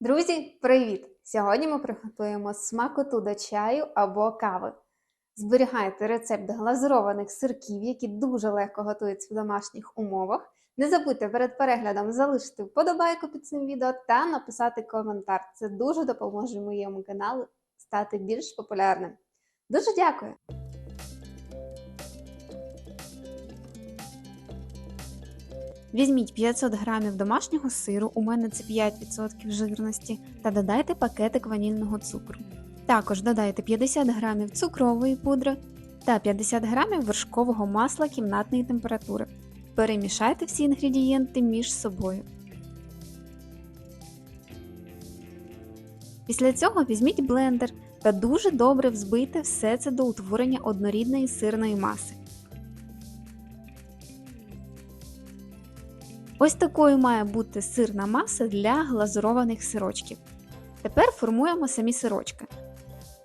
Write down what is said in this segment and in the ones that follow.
Друзі, привіт! Сьогодні ми приготуємо смакоту до чаю або кави. Зберігайте рецепт глазурованих сирків, які дуже легко готуються в домашніх умовах. Не забудьте перед переглядом залишити вподобайку під цим відео та написати коментар. Це дуже допоможе моєму каналу стати більш популярним. Дуже дякую! Візьміть 500 грамів домашнього сиру, у мене це 5% жирності, та додайте пакетик ванільного цукру. Також додайте 50 грамів цукрової пудри та 50 грамів вершкового масла кімнатної температури. Перемішайте всі інгредієнти між собою. Після цього візьміть блендер та дуже добре взбийте все це до утворення однорідної сирної маси. Ось такою має бути сирна маса для глазурованих сирочків. Тепер формуємо самі сирочки.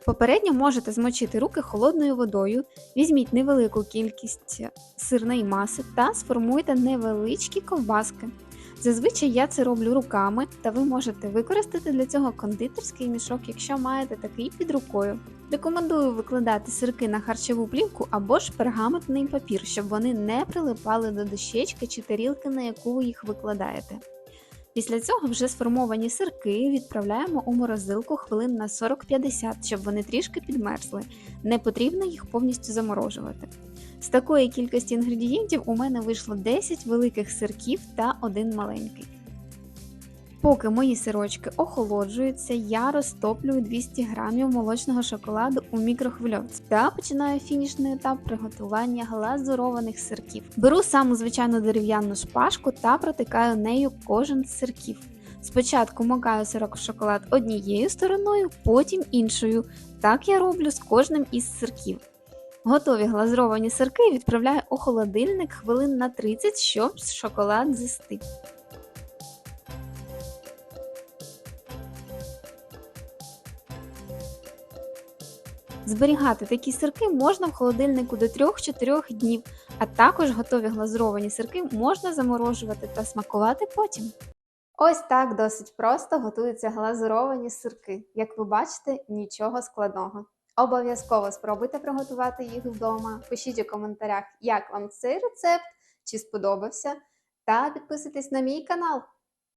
Попередньо можете змочити руки холодною водою, візьміть невелику кількість сирної маси та сформуйте невеличкі ковбаски. Зазвичай я це роблю руками, та ви можете використати для цього кондитерський мішок, якщо маєте такий під рукою. Рекомендую викладати сирки на харчову плівку або ж пергаментний папір, щоб вони не прилипали до дощечки чи тарілки, на яку ви їх викладаєте. Після цього вже сформовані сирки відправляємо у морозилку хвилин на 40-50, щоб вони трішки підмерзли. Не потрібно їх повністю заморожувати. З такої кількості інгредієнтів у мене вийшло 10 великих сирків та один маленький. Поки мої сирочки охолоджуються, я розтоплюю 200 г молочного шоколаду у мікрохвильовці та починаю фінішний етап приготування глазурованих сирків. Беру саму звичайну дерев'яну шпажку та протикаю нею кожен з сирків. Спочатку макаю сирок в шоколад однією стороною, потім іншою. Так я роблю з кожним із сирків. Готові глазуровані сирки відправляю у холодильник хвилин на 30, щоб шоколад застиг. Зберігати такі сирки можна в холодильнику до 3-4 днів, а також готові глазуровані сирки можна заморожувати та смакувати потім. Ось так досить просто готуються глазуровані сирки. Як ви бачите, нічого складного. Обов'язково спробуйте приготувати їх вдома. Пишіть у коментарях, як вам цей рецепт, чи сподобався, та підписуйтесь на мій канал.